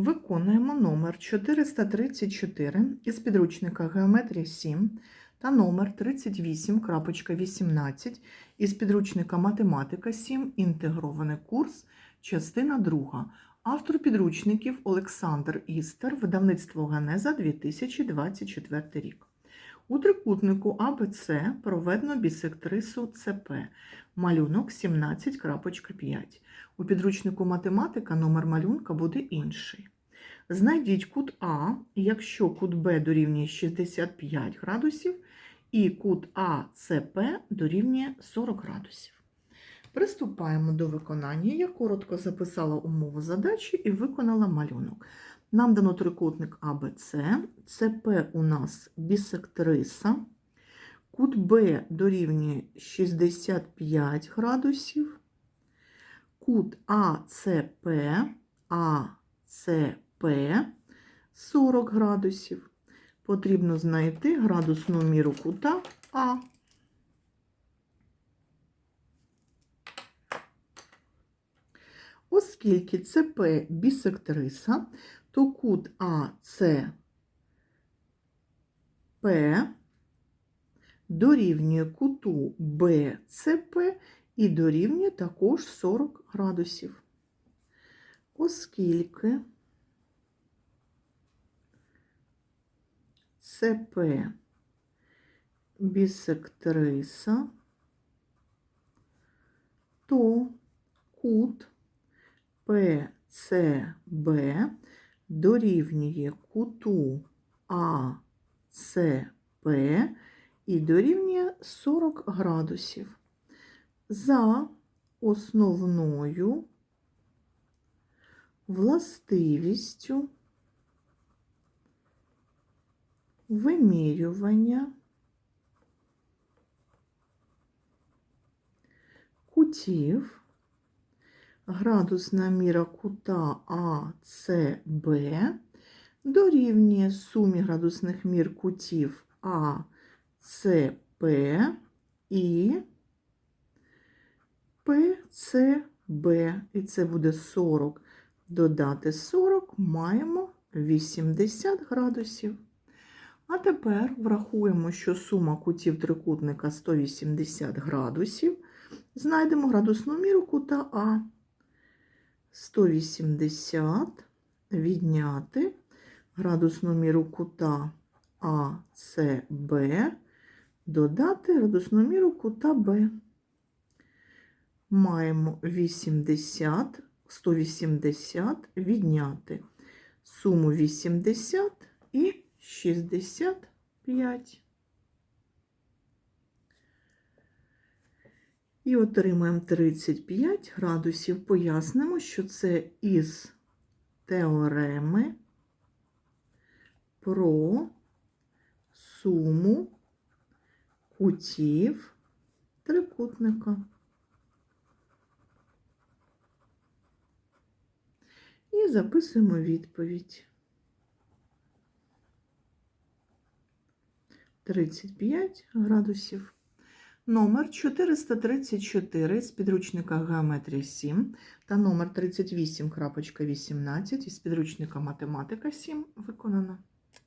Виконуємо номер 434 із підручника Геометрія 7 та номер 38.18 із підручника Математика 7. Інтегрований курс, частина 2. Автор підручників Олександр Істер, видавництво Ганеза 2024 рік. У трикутнику АБЦ проведено бісектрису ЦП. Малюнок 17.5. У підручнику математика номер малюнка буде інший. Знайдіть кут А, якщо кут Б дорівнює 65 градусів, і кут АЦП дорівнює 40 градусів. Приступаємо до виконання. Я коротко записала умову задачі і виконала малюнок. Нам дано трикутник АБЦ, ЦП у нас бісектриса, кут Б дорівнює 65 градусів, кут АЦП, АЦП 40 градусів. Потрібно знайти градусну міру кута А. Оскільки ЦП бісектриса, то кут АЦП дорівнює куту БЦП і дорівнює також 40 градусів. Оскільки ЦП бісектриса, то кут. ПЦБ дорівнює куту АЦП і дорівнює 40 градусів. За основною властивістю вимірювання кутів градусна міра кута АЦБ дорівнює сумі градусних мір кутів АЦП і ПЦБ. І це буде 40. Додати 40 маємо 80 градусів. А тепер врахуємо, що сума кутів трикутника 180 градусів. Знайдемо градусну міру кута А. 180 відняти градусну міру кута АЦБ, додати градусну міру кута Б. Маємо 80, 180 відняти суму 80 і 65. І отримаємо 35 градусів. Пояснимо, що це із теореми про суму кутів трикутника. І записуємо відповідь. 35 градусів. Номер 434 з підручника Геометрія 7 та номер 38.18 із підручника Математика 7 виконано.